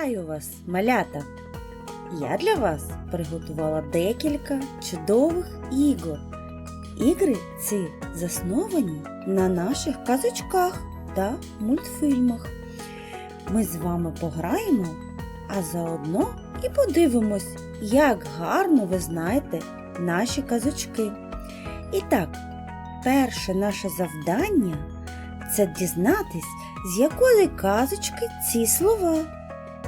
Вітаю вас, малята! Я для вас приготувала декілька чудових ігор. Ігри ці засновані на наших казочках та мультфільмах. Ми з вами пограємо, а заодно і подивимось, як гарно ви знаєте наші казочки. І так, перше наше завдання це дізнатись, з якої казочки ці слова.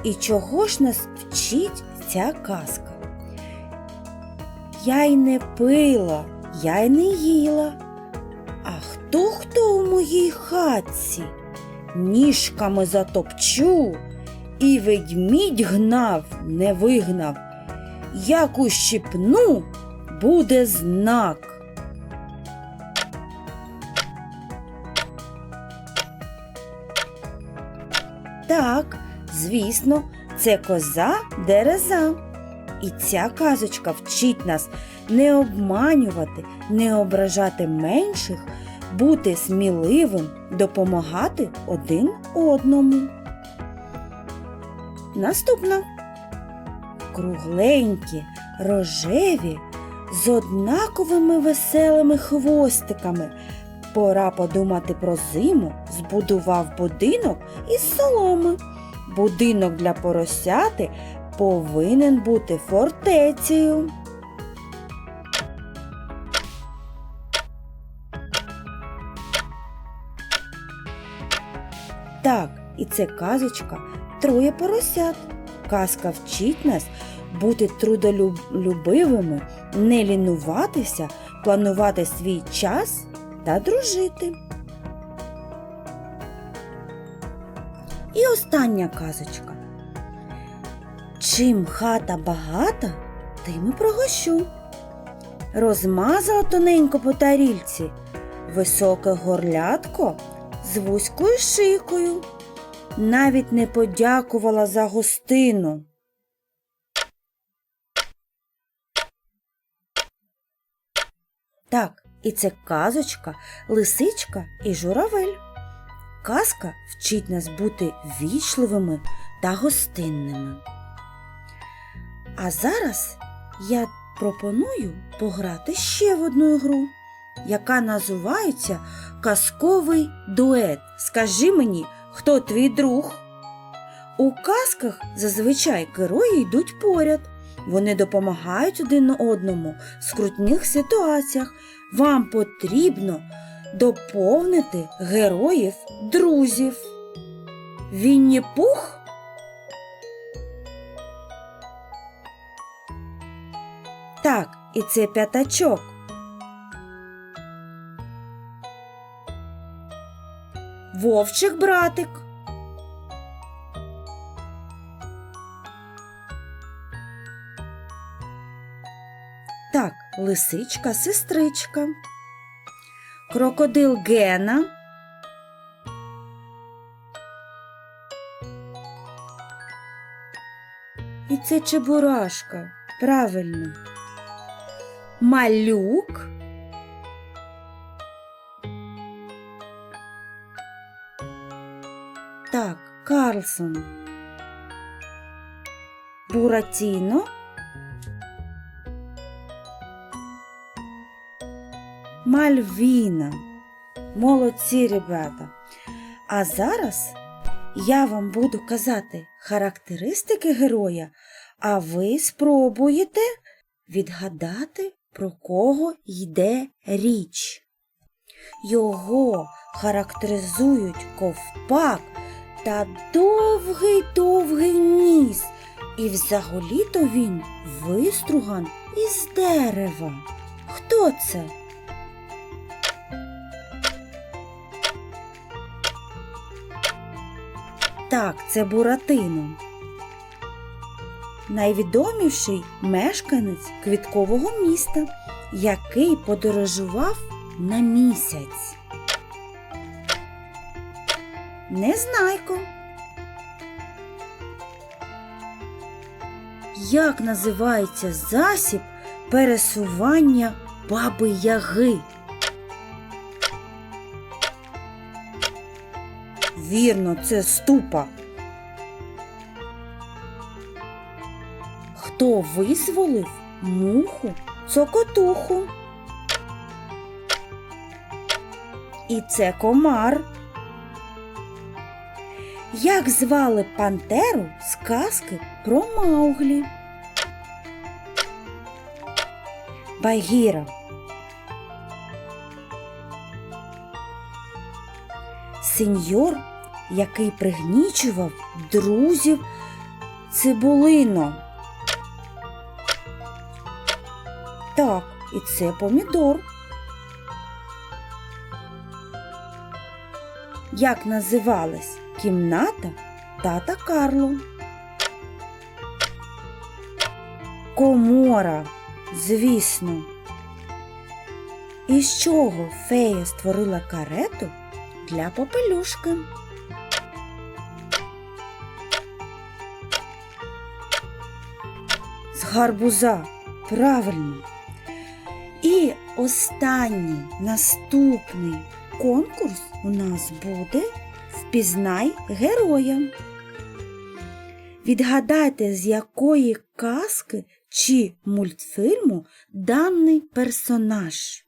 І чого ж нас вчить ця казка? Я й не пила, я й не їла. А хто хто у моїй хатці? Ніжками затопчу, і ведмідь гнав, не вигнав. Як ущипну, буде знак. Так, звісно, це коза дереза. І ця казочка вчить нас не обманювати, не ображати менших, бути сміливим, допомагати один одному. Наступна кругленькі, рожеві, з однаковими веселими хвостиками. Пора подумати про зиму, збудував будинок із соломи. Будинок для поросяти повинен бути фортецею. Так, і це казочка Троє поросят. Казка вчить нас бути трудолюбивими, не лінуватися, планувати свій час та дружити. Остання казочка. Чим хата багата, тим і пригощу. Розмазала тоненько по тарільці високе горлятко з вузькою шийкою. Навіть не подякувала за гостину. Так, і це казочка, лисичка і журавель. Казка вчить нас бути вічливими та гостинними. А зараз я пропоную пограти ще в одну гру, яка називається Казковий дует. Скажи мені, хто твій друг? У казках зазвичай герої йдуть поряд. Вони допомагають один одному в скрутних ситуаціях. Вам потрібно доповнити героїв друзів. Вінні Пух Так, і це п'ятачок. Вовчик братик. Так, лисичка, сестричка. Крокодил Гена. І це чебурашка. Правильно. Малюк. Так, Карлсон. Буратіно. Мальвіна. Молодці, ребята. А зараз я вам буду казати характеристики героя, а ви спробуєте відгадати, про кого йде річ. Його характеризують ковпак та довгий-довгий ніс, і взагалі-то він виструган із дерева. Хто це? Так, це Буратино. Найвідоміший мешканець квіткового міста, який подорожував на місяць. Незнайко. Як називається засіб пересування баби Яги? Вірно, це ступа. хто визволив муху цокотуху. І це комар. Як звали пантеру з казки про Мауглі? Багіра. Сеньор, який пригнічував друзів цибулино. Так, і це помідор. Як називалась кімната тата Карло? Комора, звісно. Із чого фея створила карету для попелюшки? Гарбуза, правильно. І останній наступний конкурс у нас буде Впізнай героя. Відгадайте, з якої казки чи мультфільму даний персонаж.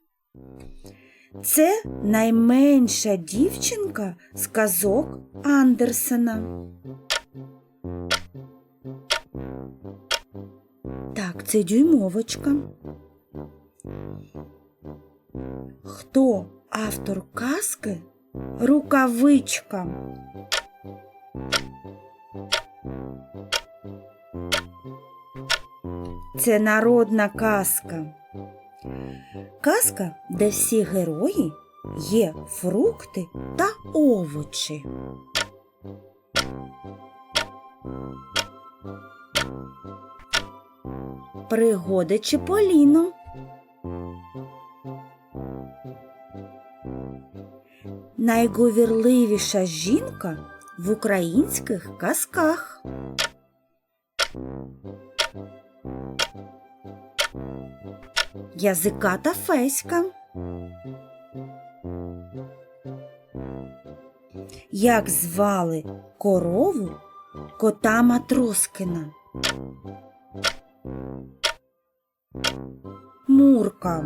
Це найменша дівчинка з казок Андерсена. Це дюймовочка. Хто автор казки? Рукавичка. Це народна казка. Казка, де всі герої є фрукти та овочі. Пригоди Чиполіно. Найговірливіша жінка в українських казках. Язиката Феська. Як звали корову кота Матроскина? Мурка.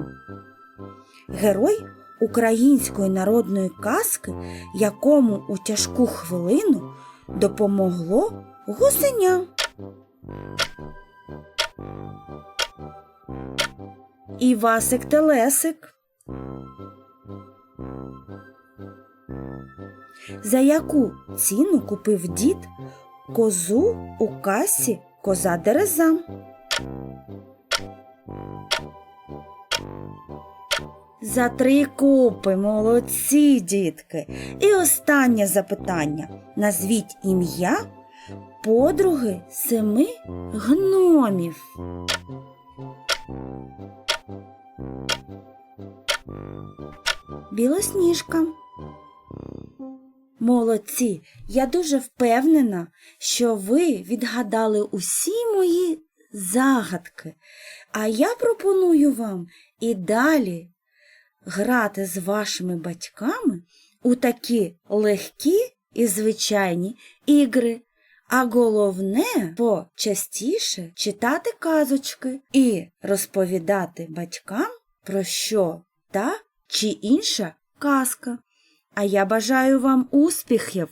Герой української народної казки, якому у тяжку хвилину допомогло гусеня. Івасик Телесик. За яку ціну купив дід козу у касі коза Дереза? За три купи, молодці, дітки. І останнє запитання. Назвіть ім'я подруги семи гномів. Білосніжка. Молодці, я дуже впевнена, що ви відгадали усі мої загадки, а я пропоную вам і далі грати з вашими батьками у такі легкі і звичайні ігри, а головне почастіше читати казочки і розповідати батькам про що та чи інша казка. А я бажаю вам успіхів.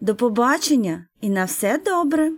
До побачення і на все добре!